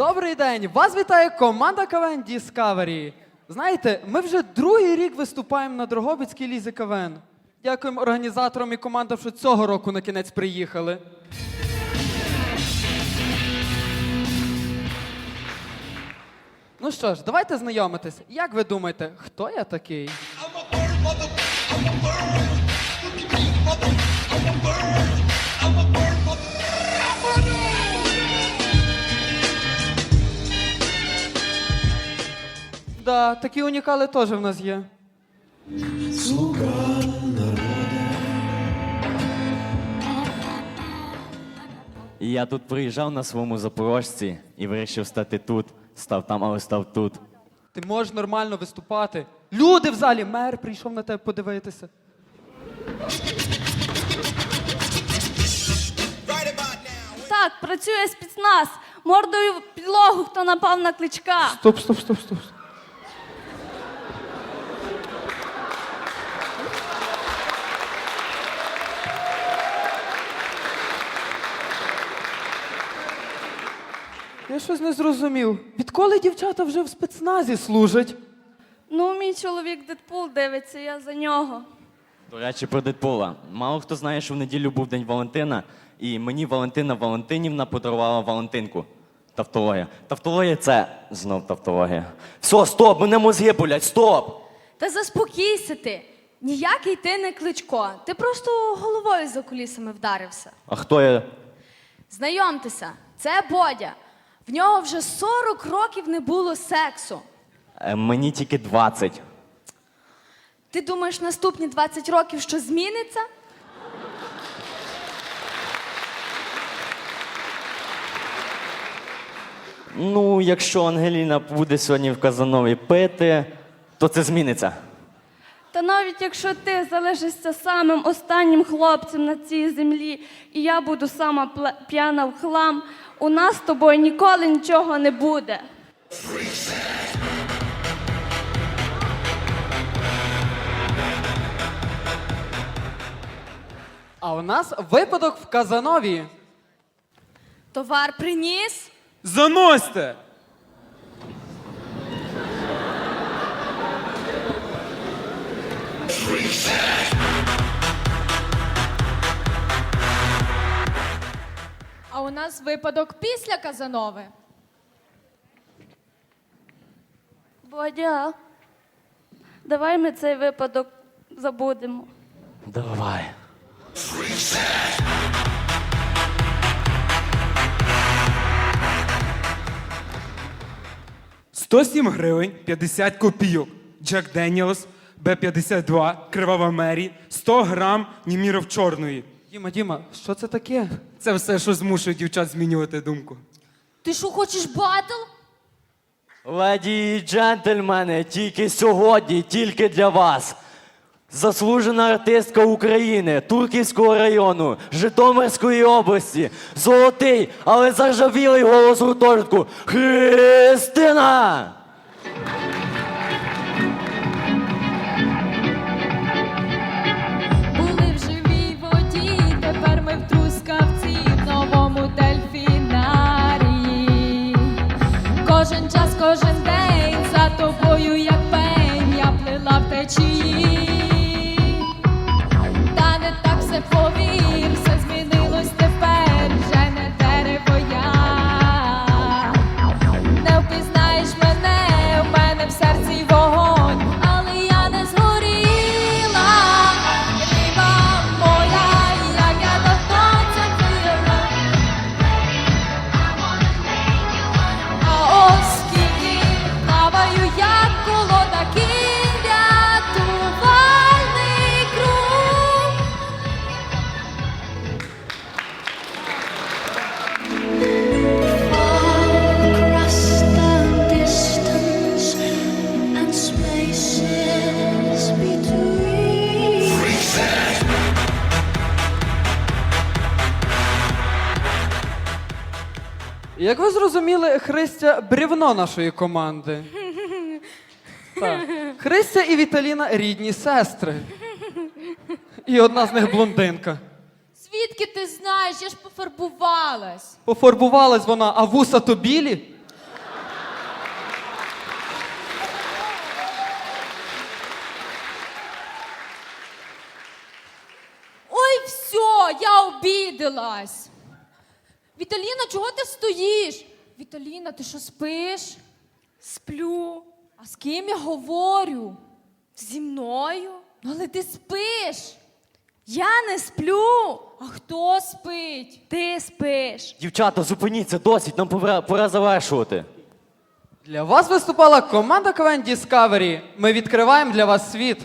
Добрий день! Вас вітає команда КВН Discovery. Знаєте, ми вже другий рік виступаємо на Дрогобицькій лізі КВН. Дякуємо організаторам і командам, що цього року на кінець приїхали. Ну що ж, давайте знайомитись. Як ви думаєте, хто я такий? Такі унікали теж в нас є. І я тут приїжджав на своєму запорожці і вирішив стати тут. Став там, але став тут. Ти можеш нормально виступати. Люди в залі, мер прийшов на тебе подивитися. Так, працює спецназ. Мордою в підлогу, хто напав на кличка. Стоп, стоп, стоп, стоп. Я щось не зрозумів. Відколи дівчата вже в спецназі служать? Ну, мій чоловік Дедпул дивиться, я за нього. До речі, про Дедпула. Мало хто знає, що в неділю був День Валентина, і мені Валентина Валентинівна подарувала Валентинку. Тавтологія. Тавтологія це знов тавтологія. Все, стоп, мене мозги болять, стоп! Та заспокійся ти. Ніякий ти не кличко. Ти просто головою за кулісами вдарився. А хто я? Знайомтеся, це Бодя. В нього вже 40 років не було сексу. Е, мені тільки 20. Ти думаєш, наступні 20 років що зміниться? Ну, якщо Ангеліна буде сьогодні в Казанові пити, то це зміниться. Та навіть якщо ти залишишся самим останнім хлопцем на цій землі, і я буду сама п'яна в хлам, у нас з тобою ніколи нічого не буде. А у нас випадок в Казанові. Товар приніс? Заносьте! А у нас випадок після Казанови. Бодя, давай ми цей випадок забудемо. Давай. — 107 гривень 50 копійок. Джек Деніелс, Б-52, Кривава Мері, 100 грам Німіров чорної. Діма, Діма, що це таке? Це все, що змушує дівчат змінювати думку. Ти що хочеш батл? Леді і джентльмени, тільки сьогодні, тільки для вас. Заслужена артистка України, Турківського району, Житомирської області, золотий, але заржавілий голос гуртожитку Христина! Кожен час, Як ви зрозуміли, Христя брівно нашої команди. Так. Христя і Віталіна рідні сестри. І одна з них блондинка. Звідки ти знаєш? Я ж пофарбувалась. Пофарбувалась вона, а вуса то білі. Ой, все, я обідалась. Віталіна, чого ти стоїш? Віталіна, ти що спиш? Сплю. А з ким я говорю? Зі мною? Ну, але ти спиш. Я не сплю. А хто спить? Ти спиш. Дівчата, зупиніться, досить, нам пора, пора завершувати. Для вас виступала команда КВН Discovery. Ми відкриваємо для вас світ.